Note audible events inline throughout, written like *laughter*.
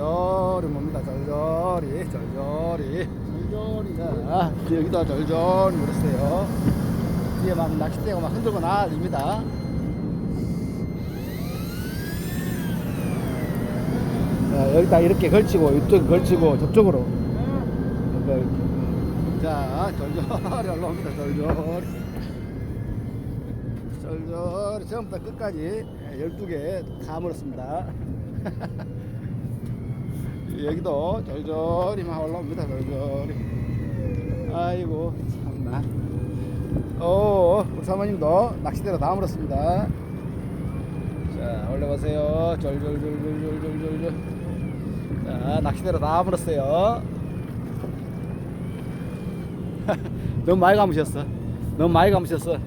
절절이 뭡니다. 절절이, 절절이, 절절이. 자, 여기도 절절이 물었어요. 뒤에 막 낚싯대가 막 흔들고 난립니다. 자, 여기다 이렇게 걸치고 이쪽 걸치고 저쪽으로. 자, 절절이 올라옵니다. 절절이. 절절히 처음부터 끝까지 12개 다 물었습니다. *laughs* 여기도 절절히 막 올라옵니다. 절절히. 아이고 참나. 오, 우리 사모님도 낚시대로 다 물었습니다. 자, 올라가세요. 절절절절절절절. 자, 낚시대로 다 물었어요. *laughs* 너무 많이 감으셨어. 너무 많이 감으셨어.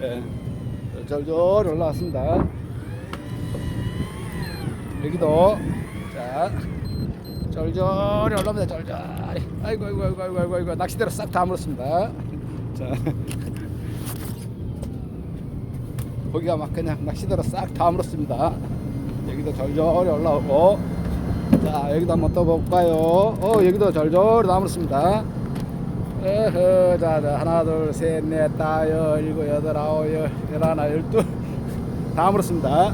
예. 절절 올라왔습니다. 여기도 자 절절히 올라옵니다. 절절히. 아이고 아이고 아이고 아이고 아이고, 아이고. 낚시대로 싹 다 물었습니다. 자 *laughs* 거기가 막 그냥 낚시대로 싹 다 물었습니다. 여기도 절절히 올라오고 자 여기도 한번 또 볼까요? 어 여기도 절절히 다 물었습니다. 어허, 자, 자, 하나, 둘, 셋, 넷, 다, 여, 일곱, 여덟, 아홉, 열, 열하나, 열둘. *laughs* 다 물었습니다.